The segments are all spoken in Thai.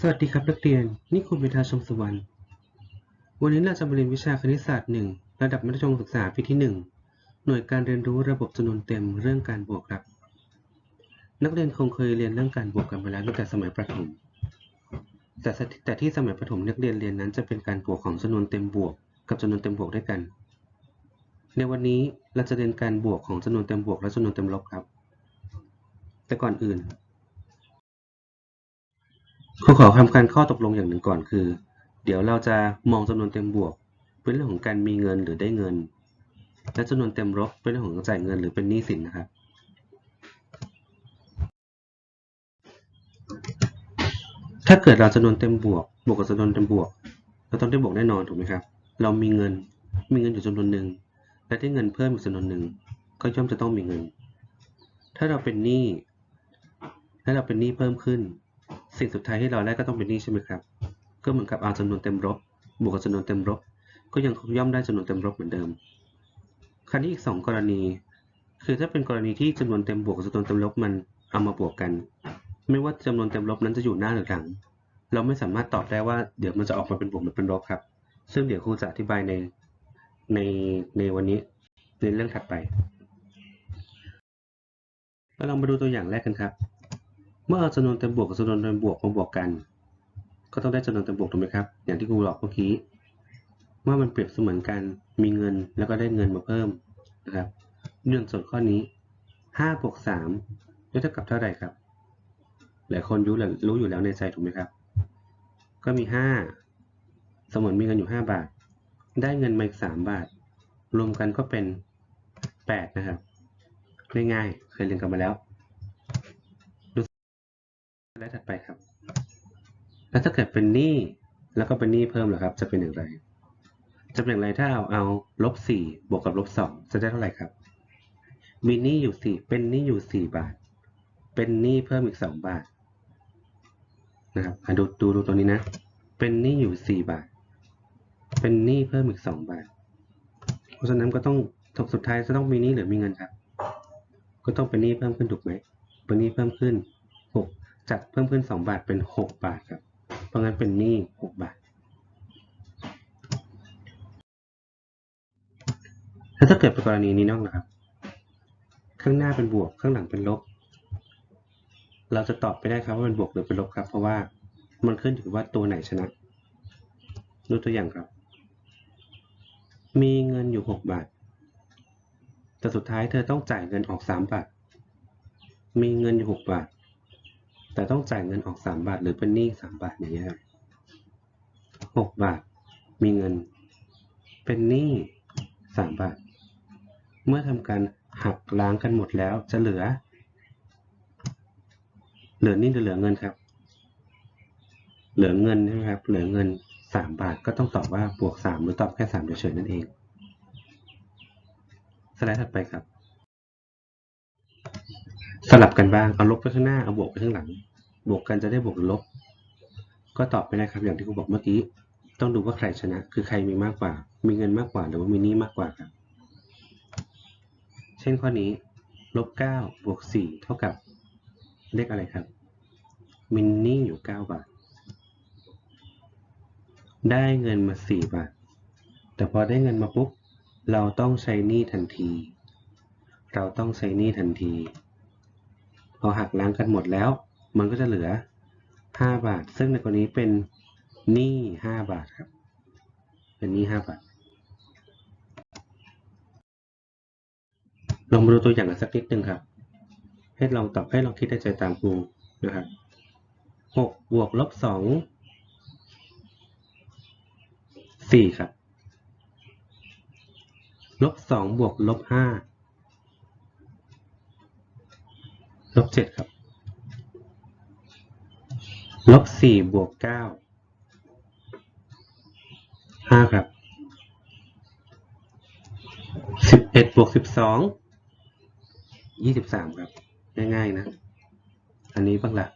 สวัสดีครับนักเรียน นี่คุณเมธาชมสุวรรณ วันนี้เราจะมาเรียนวิชาคณิตศาสตร์หนึ่งระดับมัธยมศึกษาปีที่หนึ่งหน่วยการเรียนรู้ระบบจำนวนเต็มเรื่องการบวกครับ นักเรียนคงเคยเรียนเรื่องการบวกกันมาแล้วตั้งแต่สมัยประถม แต่แต่ที่สมัยประถมนักเรียนเรียนนั้นจะเป็นการบวกของจำนวนเต็มบวก กับจำนวนเต็มบวกด้วยกัน ในวันนี้เราจะเรียนการบวกของจำนวนเต็มบวกและจำนวนเต็มลบครับ แต่ก่อนอื่น ขอขอทำการข้อตกลงอย่างหนึ่งก่อนคือ เดี๋ยวเราจะมองจำนวนเต็มบวก เป็นเรื่องของการมีเงินหรือได้เงิน และจำนวนเต็มลบเป็นเรื่องของจ่ายเงินหรือเป็นหนี้สินนะครับถ้าเกิดเราจำนวนเต็มบวก บวกกับจำนวนเต็มบวก เราต้องได้บวกแน่นอนถูกไหมครับ เรามีเงิน มีเงินอยู่จำนวนหนึ่ง และได้เงินเพิ่มอีกจำนวนหนึ่ง ก็ย่อมจะต้องมีเงิน ถ้าเราเป็นหนี้ และเราเป็นหนี้เพิ่มขึ้น สิ่งสุดท้ายที่เราได้ก็ต้องเป็นนี้ใช่ไหมครับ ก็เหมือนกับเอาจำนวนเต็มลบบวกกับจำนวนเต็มลบ ก็ยังย่อมได้จำนวนเต็มลบเหมือนเดิม คราวนี้อีกสองกรณี คือถ้าเป็นกรณีที่จำนวนเต็มบวกกับจำนวนเต็มลบมันเอามาบวกกัน ไม่ว่าจำนวนเต็มลบนั้นจะอยู่หน้าหรือหลัง เราไม่สามารถตอบได้ว่าเดี๋ยวมันจะออกมาเป็นบวกหรือเป็นลบครับ ซึ่งเดี๋ยวครูจะอธิบายในในในวันนี้ในเรื่องถัดไปเราลองมาดูตัวอย่างแรกกันครับ เมื่อเอาจำนวนเต็มบวกกับจำนวนเต็มบวกมาบวกกัน ก็ต้องได้จำนวนเต็มบวกถูกไหมครับ อย่างที่ครูบอกเมื่อกี้เมื่อมันเปรียบเสมือนกันมีเงินแล้วก็ได้เงินมาเพิ่มนะครับเรื่องส่วนข้อนี้5บวก3ได้เท่ากับเท่าไหร่ครับ หลายคนรู้แล้วรู้อยู่แล้วในใจถูกไหมครับ ก็มี 5 สมมติมีเงินอยู่ 5 บาท ได้เงินมาอีก 3 บาท รวมกันก็เป็น 8 นะครับง่ายๆเคยเรียนกันมาแล้ว สไลด์ถัดไปครับ แล้วถ้าเกิดเป็นหนี้แล้วก็เป็นหนี้เพิ่มเหรอครับ จะเป็นอย่างไร จะเป็นอย่างไรถ้าเอาเอาลบสี่บวกกับลบสองจะได้เท่าไหร่ครับ มีหนี้อยู่สี่เป็นหนี้อยู่สี่บาท เป็นหนี้เพิ่มอีกสองบาทนะครับดูดูดูตัวนี้นะ เป็นหนี้อยู่สี่บาท เป็นหนี้เพิ่มอีกสองบาท เพราะฉะนั้นก็ต้องสุดท้ายจะต้องมีหนี้หรือมีเงินครับ ก็ต้องเป็นหนี้เพิ่มขึ้นถูกไหมเป็นหนี้เพิ่มขึ้น จากเพิ่มขึ้น 2 บาทเป็น 6 บาทครับ เพราะงั้นเป็นหนี้6บาท แล้วถ้าเกิดเป็นกรณีนี้น้อกนะครับ ข้างหน้าเป็นบวกข้างหลังเป็นลบ เราจะตอบไปได้ครับว่าเป็นบวกหรือเป็นลบครับ เพราะว่ามันขึ้นอยู่กับว่าตัวไหนชนะ ดูตัวอย่างครับ มีเงินอยู่ 6 บาท แต่สุดท้ายเธอต้องจ่ายเงินออก 3 บาท มีเงินอยู่ 6 บาท แต่ต้องจ่ายเงินออก3บาท หรือเป็นหนี้3บาทอย่างเงี้ยครับ6บาท มีเงิน เป็นหนี้3บาท เมื่อทำการหักล้างกันหมดแล้วจะเหลือ เหลือหนี้หรือเหลือเงินครับ เหลือเงินใช่ไหมครับ เหลือเงิน3บาทก็ต้องตอบว่าบวก3หรือตอบแค่3เฉยๆนั่นเองสไลด์ถัดไปครับ สลับกันบ้าง เอาลบไปข้างหน้า เอาบวกไปข้างหลัง บวกกันจะได้บวกหรือลบ ก็ตอบไปได้ครับ อย่างที่ครูบอกเมื่อกี้ ต้องดูว่าใครชนะ คือใครมีมากกว่า มีเงินมากกว่า หรือว่ามีหนี้มากกว่าครับ เช่นข้อนี้ ลบเก้าบวกสี่เท่ากับ เลขอะไรครับมีหนี้อยู่เก้าบาท ได้เงินมาสี่บาท แต่พอได้เงินมาปุ๊บ เราต้องใช้หนี้ทันที เราต้องใช้หนี้ทันที อหักล้างกันหมดแล้ว มันก็จะเหลือ 5 บาท ซึ่งในกรณีเป็นหนี้5บาทครับ เป็นหนี้5บาทลองมาดูตัวอย่างกันสักนิดนึงครับ ให้ลองตอบให้ลองคิดในใจตามครูนะครับ6บวกลบ2 4ครับ ลบ2บวกลบ5 ลบ7ครับ ลบสี่บวกเก้าห้าครับสิบเอ็ดบวกสิบสองยี่สิบสามครับ ง่ายๆนะ อันนี้บ้างละ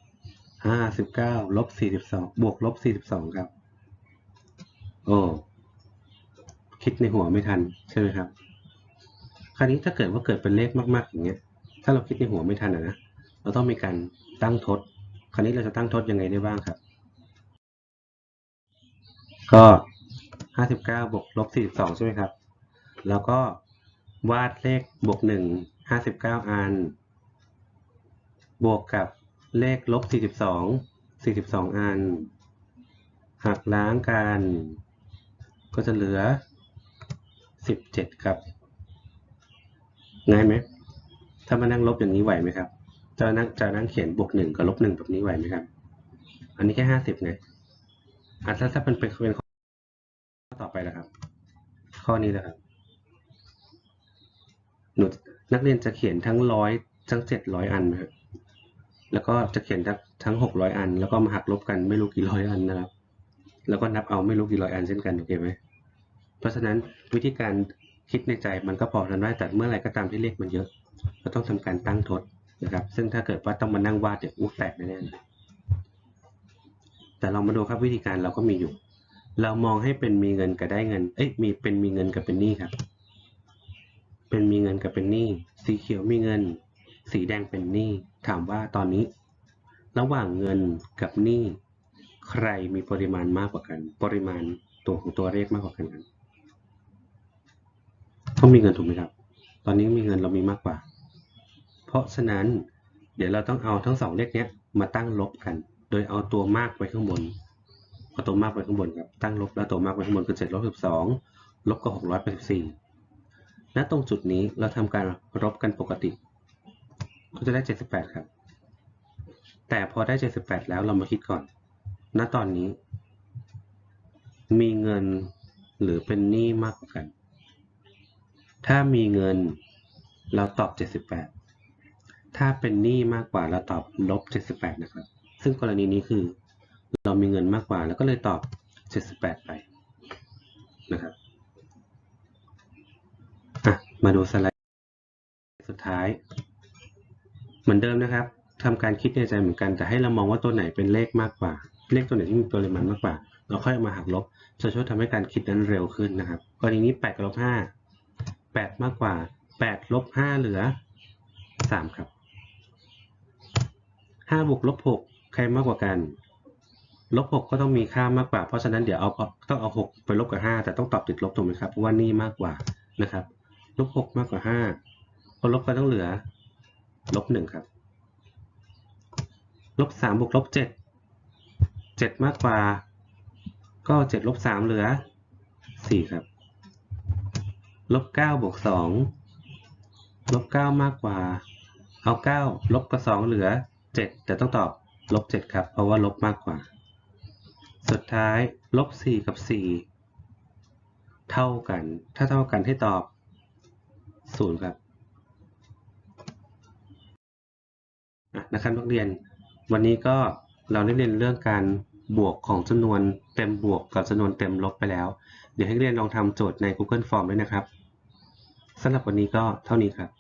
ห้าสิบเก้าลบสี่สิบสองบวกลบสี่สิบสองครับ โอ้คิดในหัวไม่ทันใช่ไหมครับ คราวนี้ถ้าเกิดว่าเกิดเป็นเลขมากๆอย่างเงี้ย ถ้าเราคิดในหัวไม่ทันอะนะ เราต้องมีการตั้งทด คราวนี้เราจะตั้งทดยังไงได้บ้างครับ ก็ห้าสิบเก้าบวกลบสี่สิบสองใช่ไหมครับ แล้วก็วาดเลขบวกหนึ่งห้าสิบเก้าอัน บวกกับเลขลบสี่สิบสองสี่สิบสองอัน หักล้างกัน ก็จะเหลือสิบเจ็ดครับ ง่ายไหม ถ้ามานั่งลบอย่างนี้ไหวไหมครับ จะนั่งจะนั่งเขียนบวกหนึ่งกับลบหนึ่งแบบนี้ไหวไหมครับ อันนี้แค่ห้าสิบไงอะถ้าถ้าเป็นเป็นเป็นข้อต่อไปแล้วครับ ข้อนี้นะครับหนูนักเรียนจะเขียนทั้งร้อยทั้งเจ็ดร้อยอันนะครับแล้วก็จะเขียนทั้งทั้งหกร้อยอัน แล้วก็มาหักลบกันไม่รู้กี่ร้อยอันนะครับ แล้วก็นับเอาไม่รู้กี่ร้อยอันเช่นกันโอเคไหมเพราะฉะนั้นวิธีการคิดในใจมันก็พอทำได้แต่เมื่อไหร่ก็ตามที่เลขมันเยอะ ก็ต้องทำการตั้งทด นะครับ ซึ่งถ้าเกิดว่าต้องมานั่งวาดเดี๋ยวอู้แตกแน่ๆแต่เรามาดูครับวิธีการเราก็มีอยู่ เรามองให้เป็นมีเงินกับได้เงิน เอ้ยมีเป็นมีเงินกับเป็นหนี้ครับ เป็นมีเงินกับเป็นหนี้สีเขียวมีเงิน สีแดงเป็นหนี้ถามว่าตอนนี้ ระหว่างเงินกับหนี้ใครมีปริมาณมากกว่ากัน ปริมาณตัวของตัวเลขมากกว่ากันครับต้องมีเงินถูกไหมครับ ตอนนี้มีเงินเรามีมากกว่า เพราะฉะนั้นเดี๋ยวเราต้องเอาทั้งสองเลขเนี้ยมาตั้งลบกัน โดยเอาตัวมากไว้ข้างบน เอาตัวมากไว้ข้างบนครับตั้งลบแล้วตัวมากไว้ข้างบนคือเจ็ดลบสิบสองลบกับหกร้อยแปดสิบสี่ณตรงจุดนี้เราทำการลบกันปกติก็จะได้เจ็ดสิบแปดครับ แต่พอได้เจ็ดสิบแปดแล้วเรามาคิดก่อน ณตอนนี้ มีเงินหรือเป็นหนี้มากกว่ากัน ถ้ามีเงินเราตอบ78 ถ้าเป็นหนี้มากกว่าเราตอบลบ 78 นะครับ ซึ่งกรณีนี้คือ เรามีเงินมากกว่า แล้วก็เลยตอบ 78 ไปนะครับอะมาดูสไลด์สุดท้าย เหมือนเดิมนะครับทำการคิดในใจเหมือนกันแต่ให้เรามองว่าตัวไหนเป็นเลขมากกว่า เลขตัวไหนที่มีปริมาณมากกว่า เราค่อยมาหักลบจะช่วยทำให้การคิดนั้นเร็วขึ้นนะครับกรณีนี้8กับลบ5 8 มากกว่า8ลบ5เหลือ 3 ครับ 5บวกลบ6ใครมากกว่ากันลบ6ก็ต้องมีค่ามากกว่า เพราะฉะนั้นเดี๋ยวเอาต้องเอา6ไปลบกับ5แต่ต้องตอบติดลบถูกไหมครับเพราะว่านี่มากกว่านะครับลบ6มากกว่า5พอลบกันต้องเหลือลบ1ครับลบ3บวกลบ7 7มากกว่า ก็7ลบ3เหลือ4ครับลบเก้าบวกสองลบเก้ามากกว่า เอาเก้าลบกับสองเหลือ เจ็ดแต่ต้องตอบลบเจ็ดครับ เพราะว่าลบมากกว่า สุดท้ายลบสี่กับสี่เท่ากัน ถ้าเท่ากันให้ตอบศูนย์ครับนะครับนักเรียน วันนี้ก็เราได้เรียนเรื่องการบวกของจำนวนเต็มบวกกับจำนวนเต็มลบไปแล้ว เดี๋ยวให้เรียนลองทำโจทย์ใน Google Form ด้วยนะครับสำหรับวันนี้ก็เท่านี้ครับ